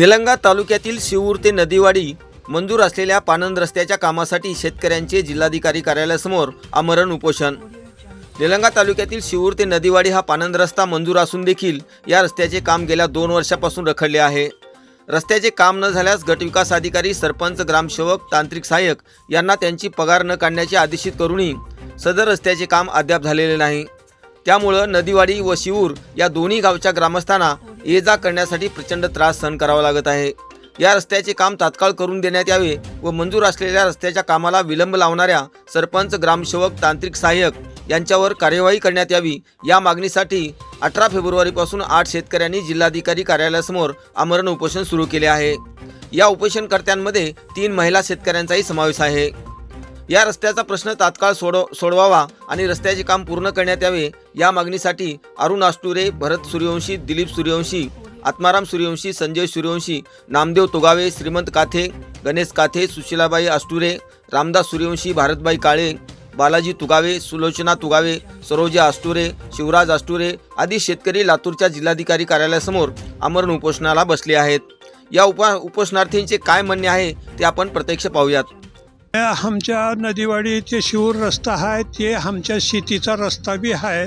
निलंगा तालुक्यातील शिवूर ते नदीवाडी मंजूर असलेल्या पानंद रस्त्याच्या कामासाठी शेतकऱ्यांचे जिल्हाधिकारी कार्यालयासमोर आमरण उपोषण. निलंगा तालुक्यातील शिवूर ते नदीवाडी हा पानंद रस्ता मंजूर असून देखील या रस्त्याचे काम गेल्या दोन वर्षापासून रखडले आहे. रस्त्याचे काम न झाल्यास गटविकास अधिकारी सरपंच ग्रामसेवक तांत्रिक सहाय्यक यांना त्यांची पगार न काढण्याचे आदेशित करूनही सदर रस्त्याचे काम अद्याप झालेले नाही. त्यामुळं नदीवाडी व शिवूर या दोन्ही गावच्या ग्रामस्थांना ये जा करण्यासाठी प्रचंड त्रास सहन करावा लागत आहे. या रस्त्याचे काम तात्काळ करून देण्यात यावे व मंजूर असलेल्या रस्त्याच्या कामाला विलंब लावणाऱ्या सरपंच ग्रामसेवक तांत्रिक सहाय्यक यांच्यावर कार्यवाही करण्यात यावी. या मागणीसाठी अठरा फेब्रुवारीपासून आठ शेतकऱ्यांनी जिल्हाधिकारी कार्यालयासमोर आमरण उपोषण सुरू केले आहे. या उपोषणकर्त्यांमध्ये तीन महिला शेतकऱ्यांचाही समावेश आहे. या रस्त्याचा प्रश्न तात्काळ सोडव सोडवावा आणि रस्त्याचे काम पूर्ण करण्यात यावे या मागणीसाठी अरुण आष्टुरे भरत सूर्यवंशी दिलीप सूर्यवंशी आत्माराम सूर्यवंशी संजय सूर्यवंशी नामदेव तुगावे श्रीमंत काथे गणेश काथे सुशीलाबाई आष्टुरे रामदास सूर्यवंशी भारतबाई काळे बालाजी तुगावे सुलोचना तुगावे सरोजा आष्टुरे शिवराज आष्टुरे आदी शेतकरी लातूरच्या जिल्हाधिकारी कार्यालयासमोर आमरण उपोषणाला बसले आहेत. या उपा उपोषणार्थींचे काय म्हणणे आहे ते आपण प्रत्यक्ष पाहूयात. आमच्या नदीवाडी ते शिवूर रस्ता आहे ते आमच्या शेतीचा रस्ता बी आहे.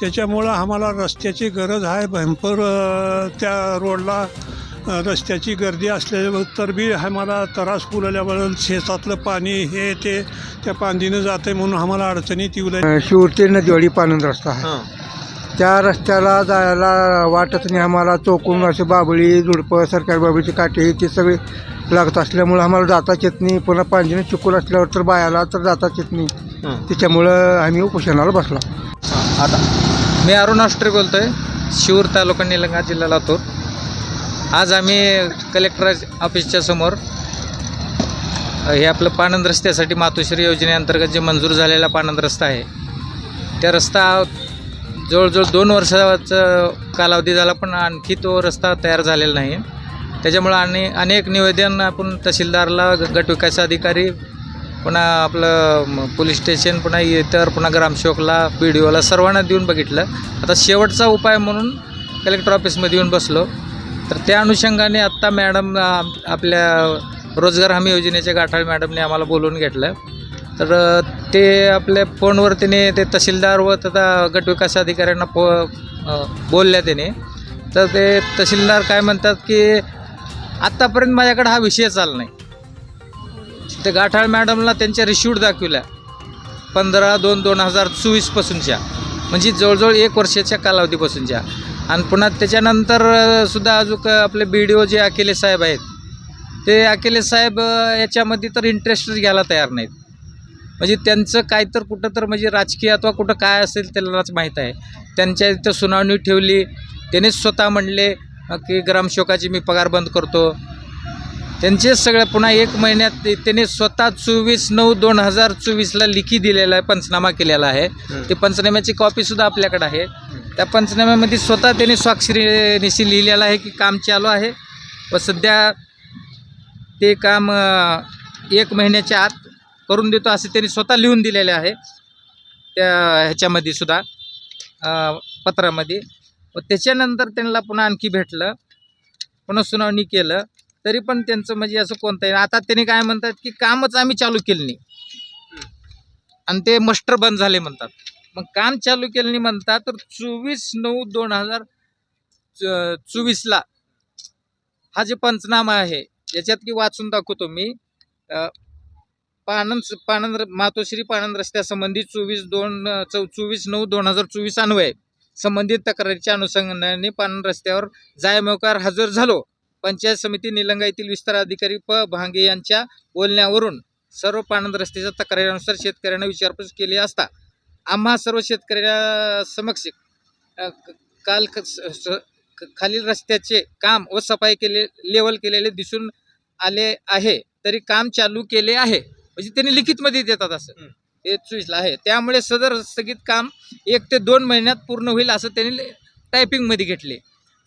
त्याच्यामुळं आम्हाला रस्त्याची गरज आहे. भयंकर अ, त्या रोडला रस्त्याची गर्दी असल्या तर बी आम्हाला त्रास पुरवल्याबद्दल शेतातलं पाणी हे ते त्या पांदीनं जाते म्हणून आम्हाला अडचणीत येऊ. शिवूर ते नदीवाडी पानंद रस्ता आहे. त्या रस्त्याला जायला वाटत नाही. आम्हाला चौकून असे बाबळी झुडपं सरकारी बाबळीची काठी ते सगळे लागत असल्यामुळं आम्हाला जाताच येत नाही. पुन्हा पांजीनं चुकून असल्यावर तर बायाला तर जाताच येत नाही. त्याच्यामुळं आम्ही उपोषणाला बसलो. आता मी अरुण आष्ट्रे बोलतो आहे शिवूर तालुका निलंगा जिल्हा लातूर. आज आम्ही कलेक्टर ऑफिसच्या समोर हे आपलं पानंद रस्त्यासाठी मातोश्री योजनेअंतर्गत जे मंजूर झालेला पानंद रस्ता आहे त्या रस्ता जवळजवळ दोन वर्षाचा कालावधी झाला पण आणखी तो रस्ता तयार झालेला नाही. त्याच्यामुळं आणि अनेक निवेदन आपण तहसीलदारला गटविकास अधिकारी पुन्हा आपलं पोलीस स्टेशन पुन्हा इतर पुन्हा ग्रामसेवकला बी डी ओला सर्वांना देऊन बघितलं. आता शेवटचा उपाय म्हणून कलेक्टर ऑफिसमध्ये येऊन बसलो. तर त्या अनुषंगाने आत्ता मॅडम आपल्या रोजगार हमी योजनेच्या गाठाळ मॅडमने आम्हाला बोलवून घेतलं. तर ते आपल्या फोनवर त्याने ते तहसीलदार व तथा गटविकास अधिकाऱ्यांना फो बोलल्या त्याने तर ते तहसीलदार काय म्हणतात की आत्तापर्यंत माझ्याकडे हा विषय चालला नाही. ते गाठाळ मॅडमला त्यांच्या रिश्यूट दाखविल्या. पंधरा दोन दोन हजार चोवीसपासूनच्या म्हणजे जवळजवळ एक वर्षाच्या कालावधीपासूनच्या. आणि पुन्हा त्याच्यानंतर सुद्धा अजून आपले बी डी ओ जे अकेले साहेब आहेत. ते अकेले साहेब याच्यामध्ये तर इंटरेस्टच घ्यायला तयार नाहीत. म्हणजे त्यांचं काय तर कुठं तर म्हणजे राजकीय अथवा कुठं काय असेल त्यालाच माहीत आहे. त्यांच्या इथं सुनावणी ठेवली त्यानेच स्वतः म्हणले की ग्रामसेवकाची मी पगार बंद करतो. त्यांचे सगळं पुन्हा एक महिन्यात त्याने स्वतः चोवीस नऊ दोन हजार चोवीसला लिखी दिलेला आहे पंचनामा केलेला आहे. ते पंचनाम्याची कॉपीसुद्धा आपल्याकडे आहे. त्या पंचनाम्यामध्ये स्वतः त्याने स्वाक्षरीनिशी लिहिलेलं आहे की काम चालू आहे. व सध्या ते काम एक महिन्याच्या आत करून देतो असं त्यांनी स्वतः लिहून दिलेले आहे. त्या ह्याच्यामध्ये सुद्धा पत्रामध्ये. व त्याच्यानंतर त्यांना पुन्हा आणखी भेटलं. पुन्हा सुनावणी केलं. तरी पण त्यांचं म्हणजे असं कोणतंही आता त्यांनी काय म्हणतात की कामच आम्ही चालू केलं नाही. आणि ते मस्टर बंद झाले म्हणतात. मग काम चालू केलं नाही म्हणतात तर चोवीस नऊ दोन हजार चोवीसला हा जे पंचनामा आहे याच्यात की वाचून दाखवतो मी. पानंद पानंद मातोश्री पानंद रस्त्यासंबंधी चोवीस दोन चौ चोवीस नऊ दोन हजार चोवीस अन्वये. संबंधित तक्रारीच्या अनुषंगाने पानंद रस्त्यावर जायमोकार हजर झालो. पंचायत समिती निलंगा येथील विस्तार अधिकारी प. भांगे यांच्या बोलण्यावरून सर्व पानंद रस्त्याच्या तक्रारीनुसार शेतकऱ्यांना विचारपूस केली असता आम्हा सर्व शेतकऱ्या समक्ष काल क- स- स- खालील रस्त्याचे काम व सफाई केले लेवल केलेले दिसून आले आहे. तरी काम चालू केले आहे. म्हणजे त्यांनी लिखितमध्ये देतात असं. हे चोवीसला आहे. त्यामुळे सदर स्थगित काम एक ते दोन महिन्यात पूर्ण होईल असं त्यांनी टायपिंगमध्ये घेतले.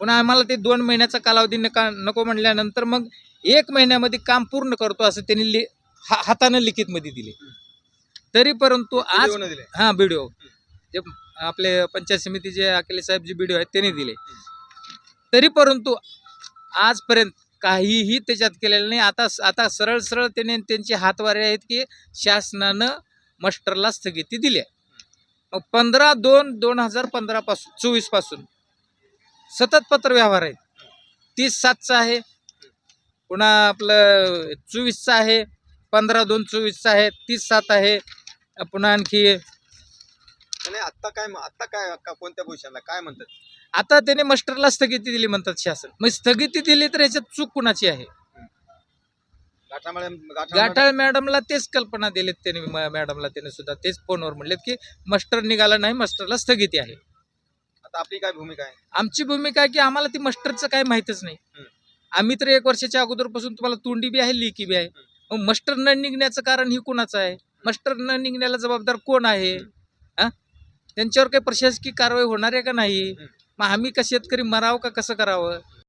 पुन्हा आम्हाला ते दोन महिन्याचा कालावधी नका नको म्हणल्यानंतर मग एक महिन्यामध्ये काम पूर्ण करतो असं त्यांनी लि हा हातानं लिखितमध्ये दिले. तरी परंतु आज हां व्हिडिओ जे आपले पंचायत समितीचे अकेले साहेब जे व्हिडिओ आहेत त्यांनी दिले. तरी परंतु आजपर्यंत काहीही त्याच्यात केलेलं नाही. आता आता सरळ सरळ त्याने त्यांचे हातवारे आहेत की शासनानं मस्टरला स्थगिती दिली आहे. मग पंधरा दोन दोन हजार पंधरा पासून चोवीसपासून सतत पत्र व्यवहार आहेत. तीस सातचा आहे. पुन्हा आपलं चोवीसचा आहे. पंधरा दोन चोवीसचा आहे. तीस सात आहे. पुन्हा आणखी आणि आता काय आता काय का- कोणत्या पोझिशनला काय म्हणतात? आता त्याने मस्टरला स्थगिती दिली म्हणतात शासन. मग स्थगिती दिली तर याच्यात चूक कुणाची आहे? गाठाळ मॅडमला तेच कल्पना दिलीत त्यांनी म- मॅडमला त्याने सुद्धा. तेच फोनवर म्हणलेत की मस्टर निघाला नाही मस्टरला स्थगिती आहे. आता आपली काय भूमिका आहे? आमची भूमिका आहे की आम्हाला ती मस्टरचं काय माहीतच नाही. हम्म. आम्ही तर एक वर्षाच्या अगोदरपासून तुम्हाला तोंडी बी आहे लिकी बी आहे. मग मस्टर न निघण्याचं कारण ही कुणाचं आहे? मस्टर न निघण्याला जबाबदार कोण आहे? हा त्यांच्यावर काही प्रशासकीय कारवाई होणार आहे का नाही. मग आम्ही का शेतकरी मरावं का कसं करावं